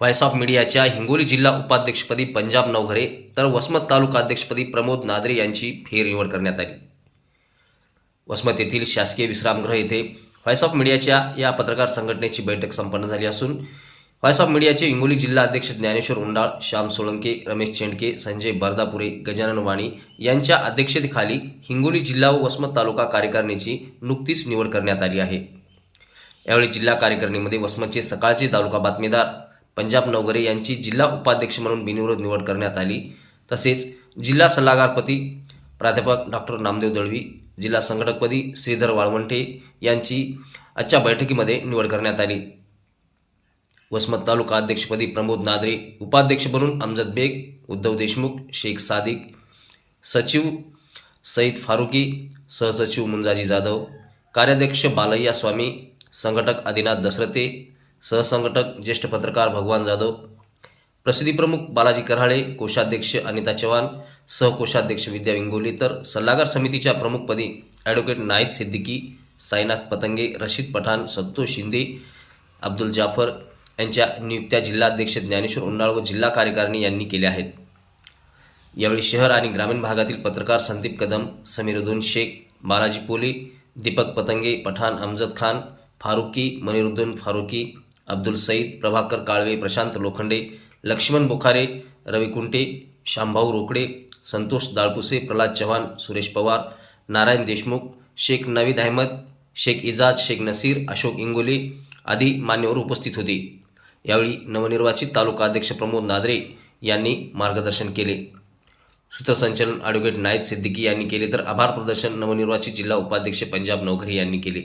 Voice of मीडियाच्या हिंगोली जिल्हा उपाध्यक्षपदी पंजाब नवघरे तर वसमत तालुका अध्यक्षपदी प्रमोद नादरे यांची फेरनिवड करण्यात आली. वसमत येथील शासकीय विश्रामगृह येथे व्हॉइस ऑफ मीडियाच्या या पत्रकार संघटनेची बैठक संपन्न झाली असून व्हॉइस ऑफ मीडियाचे हिंगोली जिल्हा अध्यक्ष ज्ञानेश्वर उंडाळ श्याम सोळंके रमेश चेंडके संजय बर्दापुरे गजानन वाणी यांच्या अध्यक्षतेखाली हिंगोली जिल्हा व वसमत तालुका कार्यकारिणीची नुकतीच निवड करण्यात आली आहे. यावेळी जिल्हा कार्यकारिणीमध्ये वसमतचे सकाळचे तालुका बातमीदार पंजाब नवगरे यांची जिल्हा उपाध्यक्ष म्हणून बिनविरोध निवड करण्यात आली. तसेच जिल्हा सल्लागारपदी प्राध्यापक डॉक्टर नामदेव दळवी जिल्हा संघटकपदी श्रीधर वाळवंटे यांची आजच्या बैठकीमध्ये निवड करण्यात आली. वसमत तालुका अध्यक्षपदी प्रमोद नादरे उपाध्यक्ष म्हणून अमजद बेग उद्धव देशमुख शेख सादिक सचिव सईद फारुकी सहसचिव मुंजाजी जाधव कार्याध्यक्ष बालय्या स्वामी संघटक आदिनाथ दसरते सहसंघटक ज्येष्ठ पत्रकार भगवान जाधव प्रसिद्धीप्रमुख बालाजी कराळे कोषाध्यक्ष अनिता चव्हाण सहकोषाध्यक्ष विद्या विंगोली तर सल्लागार समितीच्या प्रमुखपदी ॲडव्होकेट नाईद सिद्दीकी साईनाथ पतंगे रशीद पठाण संतोष शिंदे अब्दुल जाफर यांच्या नियुक्त्या जिल्हाध्यक्ष ज्ञानेश्वर उन्नाळ व जिल्हा कार्यकारिणी यांनी केल्या आहेत. यावेळी शहर आणि ग्रामीण भागातील पत्रकार संदीप कदम समीरुद्दीन शेख बालाजी पोले दीपक पतंगे पठाण अमजद खान फारुकी मनिरुद्दीन फारुकी अब्दुल सईद प्रभाकर काळवे प्रशांत लोखंडे लक्ष्मण बोखारे रवी कुंटे शांभाऊ रोकडे संतोष दाळपुसे प्रल्हाद चव्हाण सुरेश पवार नारायण देशमुख शेख नवीद अहमद शेख इजाज शेख नसीर अशोक इंगोले आदी मान्यवर उपस्थित होते. यावेळी नवनिर्वाचित तालुका अध्यक्ष प्रमोद नादरे यांनी मार्गदर्शन केले. सूत्रसंचलन ॲडव्होकेट नायद सिद्दीकी यांनी केले तर आभार प्रदर्शन नवनिर्वाचित जिल्हा उपाध्यक्ष पंजाब नवघरे यांनी केले.